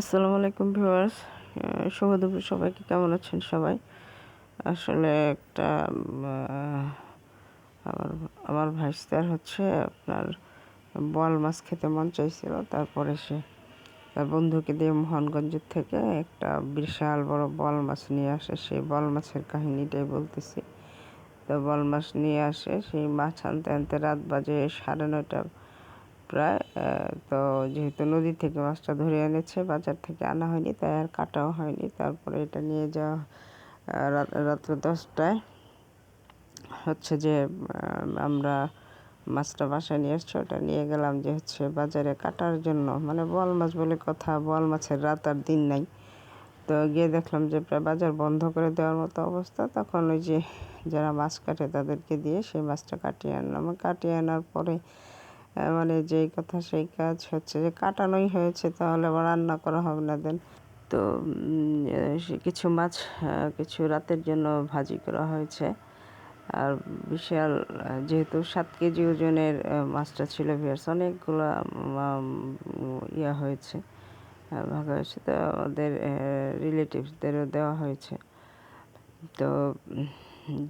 আসসালামু আলাইকুম ভিউয়ার্স। শুভ দুপুর। সবাইকে কেমন আছেন সবাই? আসলে একটা আমার আমার ভাইস্তার হচ্ছে আপনার বল মাছ খেতে মন চাইছিল। তারপরে সে তার বন্ধুকে দিয়ে মোহনগঞ্জের থেকে একটা বিশাল বড় বল মাছ নিয়ে আসে। সেই বল মাছের কাহিনীটাই বলতেছি। তো বল মাছ নিয়ে আসে, সেই মাছ আনতে আনতে রাত বাজে সাড়ে নয়টা প্রায় তো যেহেতু নদী থেকে মাছটা ধরে এনেছে, বাজার থেকে আনা হয়নি, তাই আর কাটাও হয়নি। তারপরে এটা নিয়ে যাওয়া রাত্র দশটায়। হচ্ছে যে আমরা মাছটা বাসায় নিয়ে এসছি, ওটা নিয়ে গেলাম যে হচ্ছে বাজারে কাটার জন্য। মানে বল মাছ বলে কথা, বল মাছের রাত আর দিন নাই। তো গিয়ে দেখলাম যে প্রায় বাজার বন্ধ করে দেওয়ার মতো অবস্থা। তখন ওই যে যারা মাছ কাটে তাদেরকে দিয়ে সেই মাছটা কাটিয়ে আনলাম। কাটিয়ে আনার পরে মানে যেই কথা সেই কাজ হচ্ছে। যে কাটানোই হয়েছে, তাহলে আবার রান্না করা হবে না দেন। তো কিছু মাছ কিছু রাতের জন্য ভাজি করা হয়েছে। আর বিশাল, যেহেতু সাত কেজি ওজনের মাছটা ছিল ভিয়ার্স অনেকগুলো ইয়া হয়েছে ভাগ হয়েছে। তো আমাদের রিলেটিভসদেরও দেওয়া হয়েছে। তো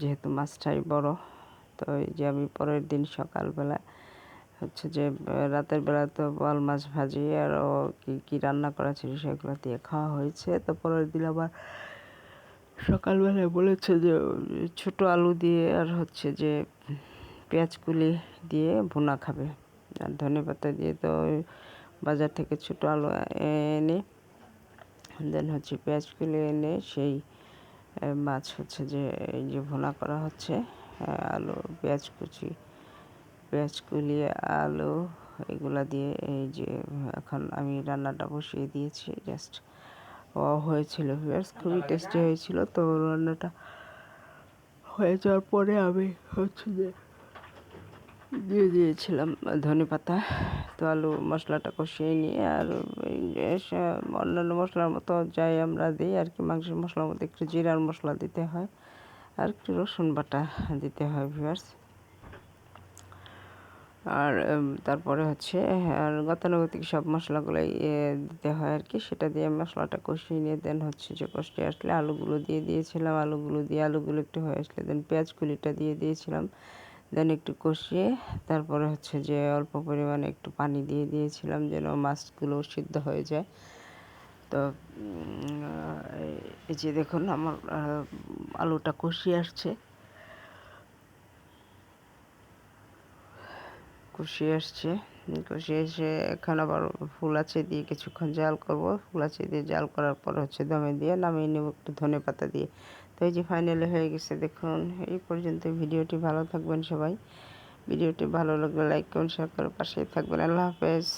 যেহেতু মাছটাই বড়, তো এই যে আমি পরের দিন সকালবেলা হচ্ছে যে রাতের বেলা তো বল মাছ ভাজি আর ও কি কি রান্না করা ছিল সেগুলো দিয়ে খাওয়া হয়েছে। তো পরের দিন আবার সকালবেলায় বলেছে যে, ছোট আলু দিয়ে আর হচ্ছে যে, পেঁয়াজ কুলি দিয়ে ভুনা খাবে। আর ধনে পাতা দিয়ে তো বাজার থেকে ছোট আলু এনে, দেন হচ্ছে পেঁয়াজ কুলি এনে সেই মাছ হচ্ছে যে, এই যে ভুনা করা হচ্ছে আলু, পেঁয়াজ কুচি পেঁয়াজ কুলিয়ে আলু এগুলো দিয়ে এই যে এখন আমি রান্নাটা বসিয়ে দিয়েছি। জাস্ট হয়েছিল ভিউয়ার্স খুবই টেস্টি হয়েছিল। তো রান্নাটা হয়ে যাওয়ার পরে আমি হচ্ছে যে দিয়ে দিয়েছিলাম ধনে পাতা। তো আলু মশলাটা কষিয়ে নিয়ে আর অন্যান্য মশলার মতো যাই আমরা দিই আর কি, মাংসের মশলার মধ্যে একটু জিরার মশলা দিতে হয় আর একটু রসুন বাটা দিতে হয় ভিউয়ার্স আর তারপরে হচ্ছে, আর গতানুগতিক সব মশলাগুলোই দিতে হয় আর কি। সেটা দিয়ে মশলাটা কষিয়ে নিয়ে দেন হচ্ছে যে কষিয়ে আসলে আলুগুলো দিয়ে দিয়েছিলাম। আলুগুলো দিয়ে আলুগুলো একটু হয়ে আসলে দেন পেঁয়াজ কুলিটা দিয়ে দিয়েছিলাম। দেন একটু কষিয়ে, তারপরে হচ্ছে যে অল্প পরিমাণে একটু পানি দিয়ে দিয়েছিলাম যেন মাছগুলো সিদ্ধ হয়ে যায়। তো এই যে দেখুন আমার আলুটা কষিয়ে আসছে। কষিয়ে আসছে। কষিয়ে এসে এখন আবার ফুল আছে দিয়ে কিছুক্ষণ জাল করব। ফুল আছে দিয়ে জাল করার পর হচ্ছে দমে দিয়ে নামিয়ে নেব একটু ধনে পাতা দিয়ে। তো এই যে ফাইনালি হয়ে গেছে, দেখুন, এই পর্যন্ত ভিডিওটি ভালো থাকবেন সবাই। ভিডিওটি ভালো লাগলে লাইক করুন শেয়ার করে পাশেই থাকবেন। আল্লাহ হাফেজ।